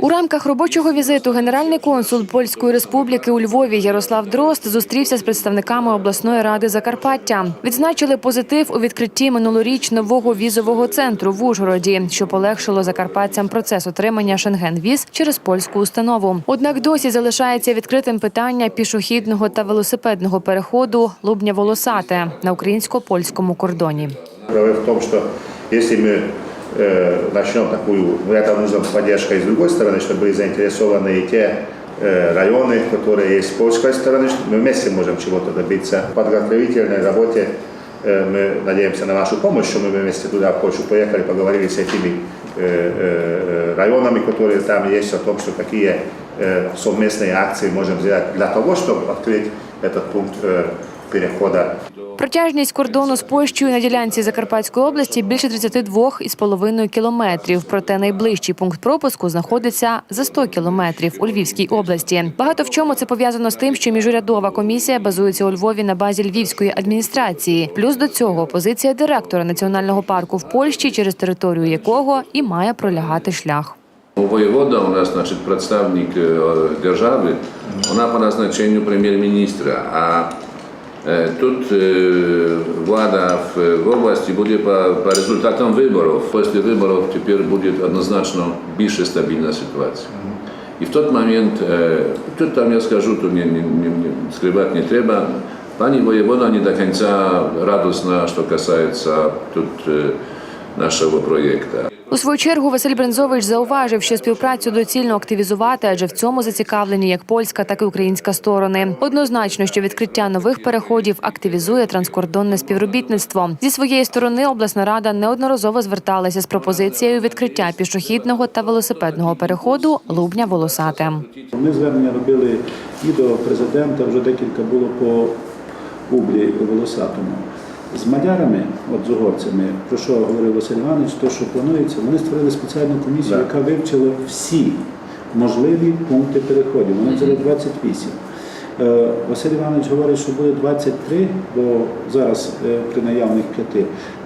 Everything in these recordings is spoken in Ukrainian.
У рамках робочого візиту генеральний консул Польської республіки у Львові Ярослав Дрозд зустрівся з представниками обласної ради Закарпаття. Відзначили позитив у відкритті минулоріч нового візового центру в Ужгороді, що полегшило закарпатцям процес отримання шенген-віз через польську установу. Однак досі залишається відкритим питання пішохідного та велосипедного переходу Лубня Волосате на українсько-польському кордоні. В том, что если мы э, начнем такую, ну, это нужна поддержка и с другой стороны, чтобы были заинтересованы и те э, районы, которые есть с польской стороны, что мы вместе можем чего-то добиться. В подготовительной работе э, мы надеемся на вашу помощь, что мы вместе туда, в Польшу, поехали, поговорили с этими э, э, районами, которые там есть, о том, что какие э, совместные акции можем сделать для того, чтобы открыть этот пункт э, перехода Протяжність кордону з Польщею на ділянці Закарпатської області більше 32,5 кілометрів. Проте найближчий пункт пропуску знаходиться за 100 кілометрів у Львівській області. Багато в чому це пов'язано з тим, що міжурядова комісія базується у Львові на базі Львівської адміністрації. Плюс до цього позиція директора національного парку в Польщі, через територію якого і має пролягати шлях. Wojewoda u nas, значит, представник э, державы, она по назначению премьер-министра, а э, тут э, влада в, в области будет по, по результатам выборов. После выборов теперь будет однозначно больше стабильная ситуация. И в тот момент, э, тут там я скажу, тут не, не, не, не, скрывать не треба, Pani wojewoda nie do końca radosna, что касается тут э, нашего проекта. У свою чергу Василь Брензович зауважив, що співпрацю доцільно активізувати, адже в цьому зацікавлені як польська, так і українська сторони. Однозначно, що відкриття нових переходів активізує транскордонне співробітництво. Зі своєї сторони обласна рада неодноразово зверталася з пропозицією відкриття пішохідного та велосипедного переходу Лубня Волосате. Ми звернення робили і до президента, вже декілька було по Ублі Волосатому. З мадярами, от з угорцями, про що говорив Василь Іванович, то, що планується, вони створили спеціальну комісію, яка вивчила всі можливі пункти переходів. Вони взяли 28. Е, Василь Іванович говорить, що буде 23, бо зараз е, при наявних п'яти.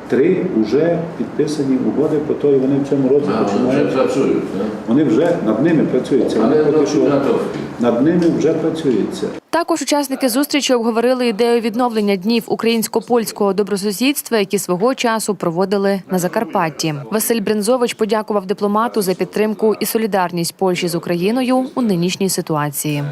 Три вже підписані угоди по то, і вони в цьому році А, вже починають. працюють. Вони вже над ними працюються. Вони поки що над ними вже працюється. Також учасники зустрічі обговорили ідею відновлення днів українсько-польського добросусідства, які свого часу проводили на Закарпатті. Василь Брензович подякував дипломату за підтримку і солідарність Польщі з Україною у нинішній ситуації.